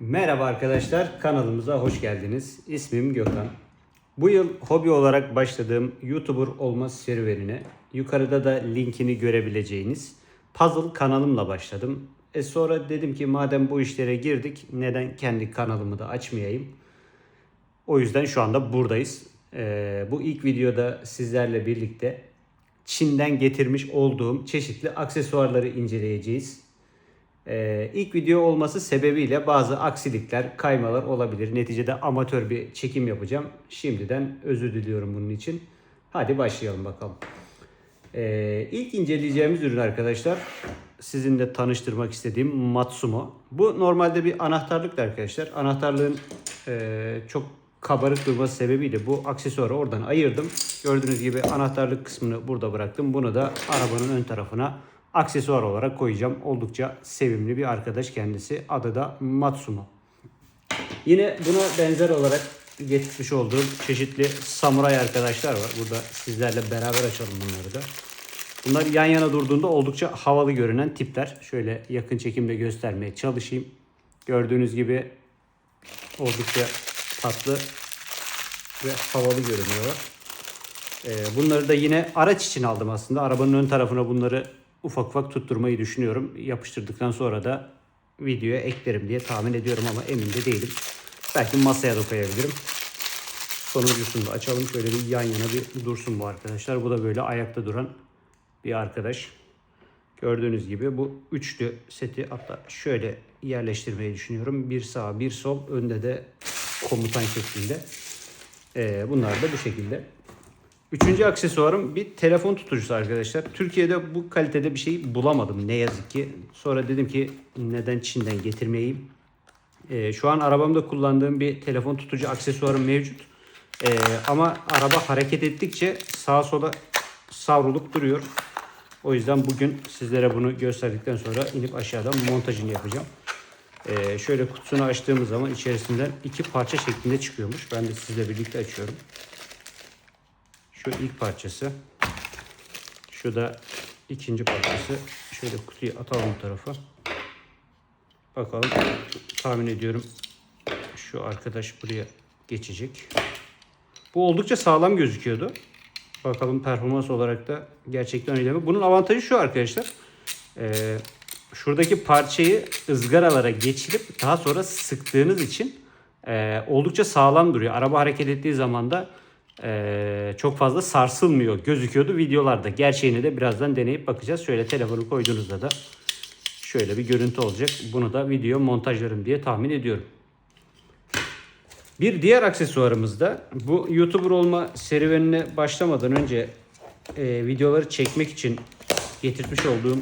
Merhaba arkadaşlar, kanalımıza hoş geldiniz. İsmim Gökhan. Bu yıl hobi olarak başladığım YouTuber olma serüvenine yukarıda da linkini görebileceğiniz puzzle kanalımla başladım. E sonra dedim ki madem bu işlere girdik neden kendi kanalımı da açmayayım? O yüzden şu anda buradayız. Ee, bu ilk videoda sizlerle birlikte Çin'den getirmiş olduğum çeşitli aksesuarları inceleyeceğiz. Ee, ilk video olması sebebiyle bazı aksilikler, kaymalar olabilir. Neticede amatör bir çekim yapacağım. Şimdiden özür diliyorum bunun için. Hadi başlayalım bakalım. Ee, ilk inceleyeceğimiz ürün arkadaşlar sizinle tanıştırmak istediğim Matsumo. Bu normalde bir anahtarlıktı arkadaşlar. Anahtarlığın e, çok kabarık durması sebebiyle bu aksesuarı oradan ayırdım. Gördüğünüz gibi anahtarlık kısmını burada bıraktım. Bunu da arabanın ön tarafına aksesuar olarak koyacağım. Oldukça sevimli bir arkadaş kendisi. Adı da Matsumo. Yine buna benzer olarak getirmiş olduğum çeşitli samuray arkadaşlar var. Burada sizlerle beraber açalım bunları da. Bunlar yan yana durduğunda oldukça havalı görünen tipler. Şöyle yakın çekimde göstermeye çalışayım. Gördüğünüz gibi oldukça tatlı ve havalı görünüyorlar. Ee, bunları da yine araç için aldım aslında. Arabanın ön tarafına bunları ufak ufak tutturmayı düşünüyorum. Yapıştırdıktan sonra da videoya eklerim diye tahmin ediyorum ama emin de değilim. Belki masaya da koyabilirim. Sonuncusunu da açalım. Şöyle bir yan yana bir dursun bu arkadaşlar. Bu da böyle ayakta duran bir arkadaş. Gördüğünüz gibi bu üçlü seti hatta şöyle yerleştirmeyi düşünüyorum. Bir sağ bir sol önde de komutan şeklinde. Ee, bunlar da bu şekilde. Üçüncü aksesuarım bir telefon tutucusu arkadaşlar. Türkiye'de bu kalitede bir şey bulamadım ne yazık ki. Sonra dedim ki neden Çin'den getirmeyeyim. Ee, şu an arabamda kullandığım bir telefon tutucu aksesuarım mevcut. Ee, ama araba hareket ettikçe sağa sola savrulup duruyor. O yüzden bugün sizlere bunu gösterdikten sonra inip aşağıdan montajını yapacağım. Ee, şöyle kutusunu açtığımız zaman içerisinden iki parça şeklinde çıkıyormuş. Ben de sizle birlikte açıyorum. Şu ilk parçası. Şu da ikinci parçası. Şöyle kutuyu atalım bu tarafa. Bakalım. Tahmin ediyorum şu arkadaş buraya geçecek. Bu oldukça sağlam gözüküyordu. Bakalım performans olarak da gerçekten öyle mi? Bunun avantajı şu arkadaşlar. Ee, şuradaki parçayı ızgaralara geçirip daha sonra sıktığınız için e, oldukça sağlam duruyor. Araba hareket ettiği zaman da e, çok fazla sarsılmıyor gözüküyordu videolarda. Gerçeğini de birazdan deneyip bakacağız. Şöyle telefonu koyduğunuzda da şöyle bir görüntü olacak. Bunu da video montajlarım diye tahmin ediyorum. Bir diğer aksesuarımız da bu YouTuber olma serüvenine başlamadan önce e, videoları çekmek için getirmiş olduğum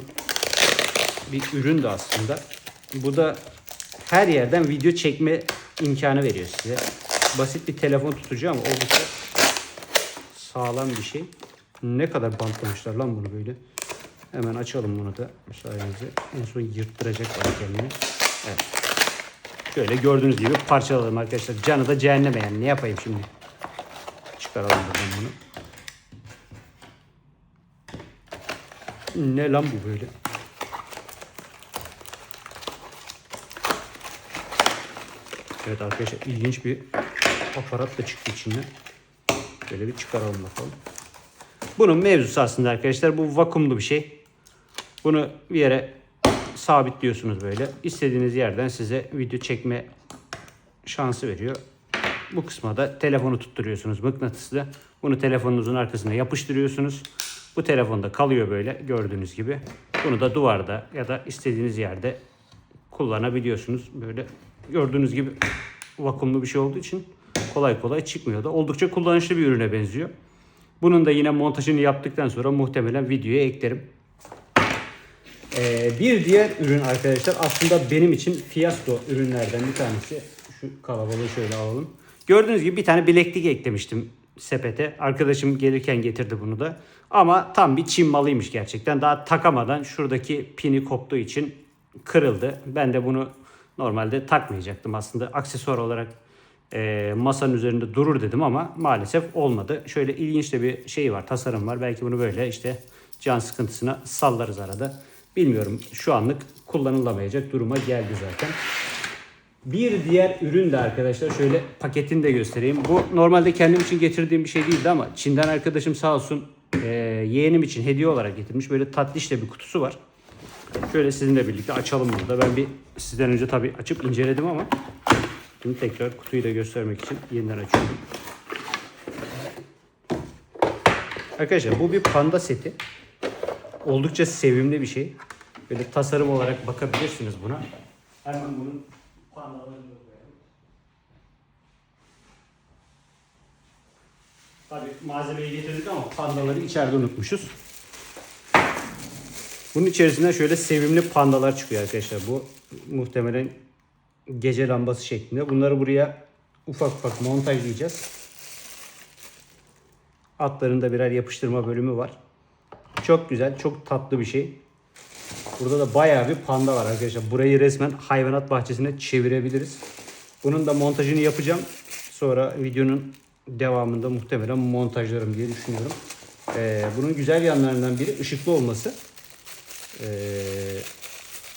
bir ürün de aslında. Bu da her yerden video çekme imkanı veriyor size. Basit bir telefon tutucu ama oldukça sağlam bir şey. Ne kadar bantlamışlar lan bunu böyle. Hemen açalım bunu da müsaadenizle. En son yırttıracak kendini. Evet. Şöyle gördüğünüz gibi parçaladım arkadaşlar. Canı da cehenneme yani. Ne yapayım şimdi? Çıkaralım buradan bunu. Ne lan bu böyle? Evet arkadaşlar ilginç bir aparat da çıktı içinden. Şöyle bir çıkaralım bakalım. Bunun mevzusu aslında arkadaşlar bu vakumlu bir şey. Bunu bir yere sabitliyorsunuz böyle. İstediğiniz yerden size video çekme şansı veriyor. Bu kısma da telefonu tutturuyorsunuz mıknatıslı. Bunu telefonunuzun arkasına yapıştırıyorsunuz. Bu telefonda kalıyor böyle gördüğünüz gibi. Bunu da duvarda ya da istediğiniz yerde kullanabiliyorsunuz. Böyle gördüğünüz gibi vakumlu bir şey olduğu için kolay kolay çıkmıyor da. Oldukça kullanışlı bir ürüne benziyor. Bunun da yine montajını yaptıktan sonra muhtemelen videoya eklerim. Ee, bir diğer ürün arkadaşlar aslında benim için fiyasko ürünlerden bir tanesi. Şu kalabalığı şöyle alalım. Gördüğünüz gibi bir tane bileklik eklemiştim sepete. Arkadaşım gelirken getirdi bunu da. Ama tam bir Çin malıymış gerçekten. Daha takamadan şuradaki pini koptuğu için kırıldı. Ben de bunu normalde takmayacaktım aslında. Aksesuar olarak e, masanın üzerinde durur dedim ama maalesef olmadı. Şöyle ilginç de bir şey var, tasarım var. Belki bunu böyle işte can sıkıntısına sallarız arada. Bilmiyorum şu anlık kullanılamayacak duruma geldi zaten. Bir diğer ürün de arkadaşlar şöyle paketini de göstereyim. Bu normalde kendim için getirdiğim bir şey değildi ama Çin'den arkadaşım sağ olsun e, yeğenim için hediye olarak getirmiş. Böyle tatlış da bir kutusu var. Şöyle sizinle birlikte açalım burada. Ben bir sizden önce tabii açıp inceledim ama şimdi tekrar kutuyu da göstermek için yeniden açıyorum. Arkadaşlar bu bir panda seti. Oldukça sevimli bir şey. Böyle tasarım olarak bakabilirsiniz buna. Hemen bunun pandalarını. Tabii malzemeyi getirdik ama pandaları içeride unutmuşuz. Bunun içerisinden şöyle sevimli pandalar çıkıyor arkadaşlar. Bu muhtemelen gece lambası şeklinde. Bunları buraya ufak ufak montajlayacağız. Altlarında birer yapıştırma bölümü var. Çok güzel, çok tatlı bir şey. Burada da bayağı bir panda var arkadaşlar. Burayı resmen hayvanat bahçesine çevirebiliriz. Bunun da montajını yapacağım. Sonra videonun devamında muhtemelen montajlarım diye düşünüyorum. Ee, bunun güzel yanlarından biri ışıklı olması. Ee,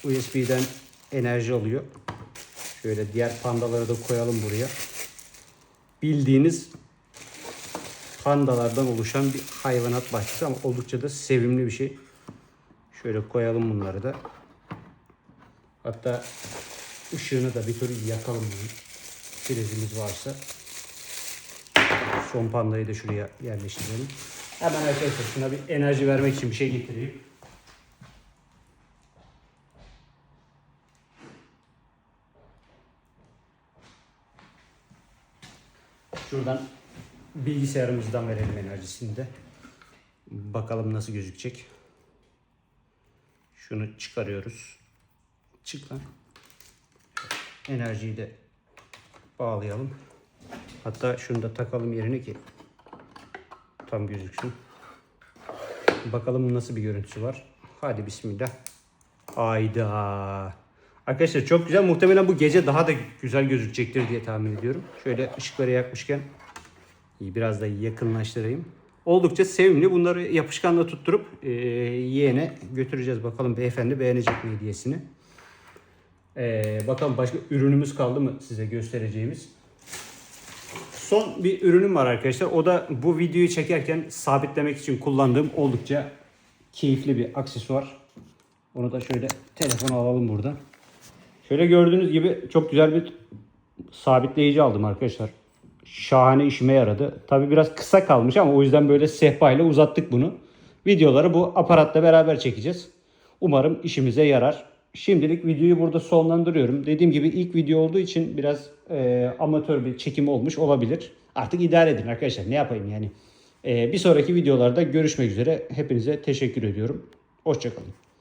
USB'den enerji alıyor. Şöyle diğer pandaları da koyalım buraya. Bildiğiniz pandalardan oluşan bir hayvanat bahçesi ama oldukça da sevimli bir şey. Şöyle koyalım bunları da. Hatta ışığını da bir türlü yakalım. Prizimiz varsa. Son pandayı da şuraya yerleştirelim. Hemen arkadaşlar şuna bir enerji vermek için bir şey getireyim. Şuradan bilgisayarımızdan verelim enerjisini de. Bakalım nasıl gözükecek. Şunu çıkarıyoruz. Çık lan. Enerjiyi de bağlayalım. Hatta şunu da takalım yerine ki tam gözüksün. Bakalım nasıl bir görüntüsü var. Hadi bismillah. Ayda. Arkadaşlar çok güzel. Muhtemelen bu gece daha da güzel gözükecektir diye tahmin ediyorum. Şöyle ışıkları yakmışken biraz da yakınlaştırayım. Oldukça sevimli. Bunları yapışkanla tutturup e, yeğene götüreceğiz. Bakalım beyefendi beğenecek mi hediyesini. E, bakalım başka ürünümüz kaldı mı size göstereceğimiz. Son bir ürünüm var arkadaşlar. O da bu videoyu çekerken sabitlemek için kullandığım oldukça keyifli bir aksesuar. Onu da şöyle telefona alalım buradan. Şöyle gördüğünüz gibi çok güzel bir sabitleyici aldım arkadaşlar. Şahane işime yaradı. Tabi biraz kısa kalmış ama o yüzden böyle sehpayla uzattık bunu. Videoları bu aparatla beraber çekeceğiz. Umarım işimize yarar. Şimdilik videoyu burada sonlandırıyorum. Dediğim gibi ilk video olduğu için biraz e, amatör bir çekim olmuş olabilir. Artık idare edin arkadaşlar. Ne yapayım yani. E, bir sonraki videolarda görüşmek üzere. Hepinize teşekkür ediyorum. Hoşçakalın.